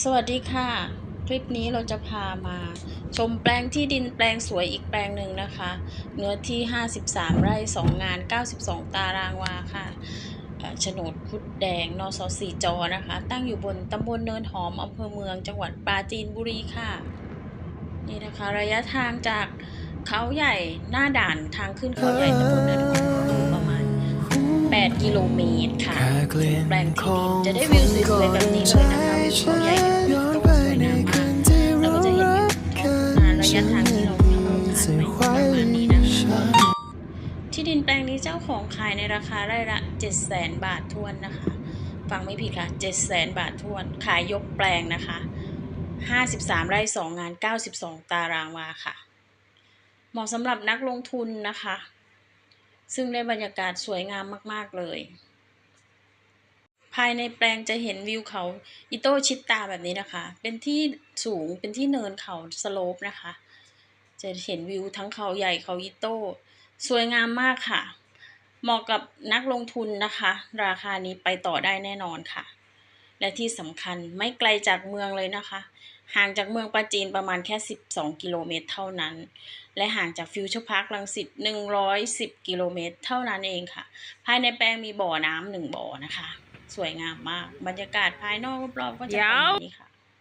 สวัสดีค่ะ คลิปนี้เราจะพามาชมแปลงที่ดินแปลงสวยอีกแปลงหนึ่งนะคะ เนื้อที่ 53 ไร่ 2 งาน 92 ตารางวาค่ะโฉนดพุทธแดงนสสีจอนะคะ ตั้งอยู่บนตำบลเนินหอมอำเภอเมืองจังหวัดปราจีนบุรีค่ะ นี่นะคะระยะทางจากเขาใหญ่หน้าด่านทางขึ้นเขาใหญ่ตำบลเนินหอมประมาณ 8 กิโลเมตรค่ะ แปลงที่ดินจะได้วิวสวยๆแบบนี้เลยนะคะ ระยะทางที่เราขับรถผ่านไปประมาณนี้นะคะที่ดินแปลงนี้เจ้าของขายในราคาไร่ละ 7 0 0 0 0 0 บาททวนนะคะ ฟังไม่ผิดค่ะ 7 0 0 0 0 0 บาททวน ขายยกแปลงนะคะ 53 ไร่ 2 งาน 92 ตารางวาค่ะ เหมาะสำหรับนักลงทุนนะคะ ซึ่งได้บรรยากาศสวยงามมาก ๆ เลย ภายในแปลงจะเห็นวิวเขาอิโต้ชิดตาแบบนี้นะคะ เป็นที่สูงเป็นที่เนินเขาสโลปนะคะ จะเห็นวิวทั้งเขาใหญ่เขาอิโต้สวยงามมากค่ะ เหมาะกับนักลงทุนนะคะ ราคานี้ไปต่อได้แน่นอนค่ะ และที่สำคัญไม่ไกลจากเมืองเลยนะคะ ห่างจากเมืองปาจีนประมาณแค่ 12 กิโลเมตรเท่านั้น และห่างจากฟิวเจอร์พาร์คลังสิต110 กิโลเมตรเท่านั้นเองค่ะ ภายในแปลงมีบ่อน้ำหนึ่งบ่อนะคะ สวยงามมาก บรรยากาศภายนอกรอบๆก็จะเป็นแบบนี้ค่ะ